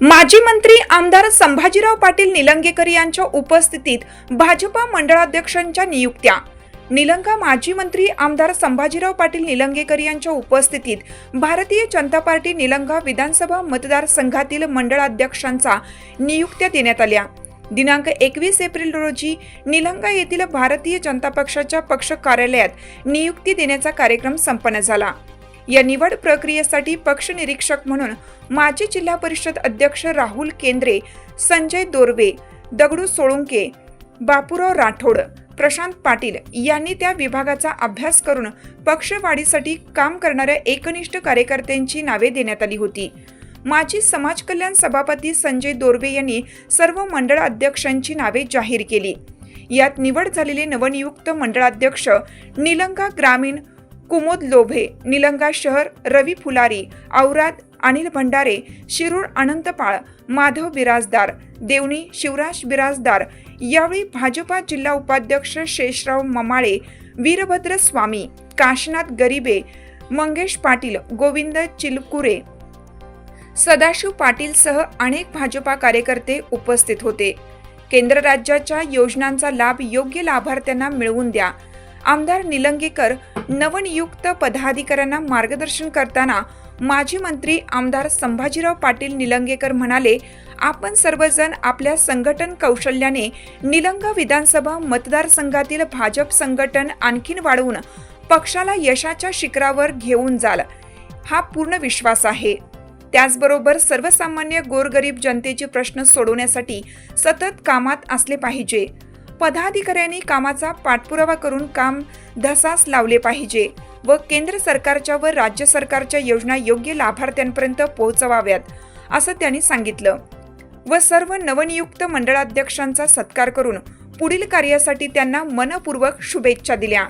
माजी मंत्री आमदार संभाजीराव पाटील निलंगेकर यांच्या उपस्थितीत भाजपा मंडळाध्यक्षांच्या नियुक्त्या. निलंगा माजी मंत्री आमदार संभाजीराव पाटील निलंगेकर यांच्या उपस्थितीत भारतीय जनता पार्टी निलंगा विधानसभा मतदारसंघातील मंडळाध्यक्षांचा नियुक्त्या देण्यात आल्या. दिनांक एकवीस एप्रिल रोजी निलंगा येथील भारतीय जनता पक्षाच्या पक्ष कार्यालयात नियुक्ती देण्याचा कार्यक्रम संपन्न झाला. या निवड प्रक्रियेसाठी पक्ष निरीक्षक म्हणून माजी जिल्हा परिषद अध्यक्ष राहुल केंद्रे संजय दोरवे दगडू सोळुंके बापूराव राठोड प्रशांत पाटील यांनी त्या विभागाचा अभ्यास करून पक्षवाढीसाठी काम करणाऱ्या एकनिष्ठ कार्यकर्त्यांची नावे देण्यात आली होती. माजी समाज कल्याण सभापती संजय दोरवे यांनी सर्व मंडळ अध्यक्षांची नावे जाहीर केली. यात निवड झालेले नवनियुक्त मंडळाध्यक्ष निलंगा ग्रामीण कुमोद लोभे निलंगा शहर रवी फुलारी औराद अनिल भंडारे शिरूर अनंतपाळ माधव बिराजदार देवणी शिवराज बिराजदार. यावेळी भाजपा जिल्हा उपाध्यक्ष शेषराव ममाळे वीरभद्र स्वामी काशनाथ गरीबे मंगेश पाटील गोविंद चिलकुरे सदाशिव पाटीलसह अनेक भाजपा कार्यकर्ते उपस्थित होते. केंद्र राज्याच्या योजनांचा लाभ योग्य लाभार्थ्यांना मिळवून द्या. आमदार निलंगेकर नवनियुक्त पदाधिकाऱ्यांना मार्गदर्शन करताना माजी मंत्री आमदार संभाजीराव पाटील निलंगेकर म्हणाले आपण सर्वजण आपल्या संघटन कौशल्याने निलंगा विधानसभा मतदारसंघातील भाजप संघटन आणखीन वाढवून पक्षाला यशाच्या शिखरावर घेऊन जाल हा पूर्ण विश्वास आहे. त्याचबरोबर सर्वसामान्य गोरगरीब जनतेचे प्रश्न सोडवण्यासाठी सतत कामात असले पाहिजे. पदाधिकाऱ्यांनी कामाचा पाठपुरावा करून काम धसास लावले पाहिजे व केंद्र सरकारच्या व राज्य सरकारच्या योजना योग्य लाभार्थ्यांपर्यंत पोहोचवाव्यात असं त्यांनी सांगितलं. व सर्व नवनियुक्त मंडळाध्यक्षांचा सत्कार करून पुढील कार्यासाठी त्यांना मनपूर्वक शुभेच्छा दिल्या.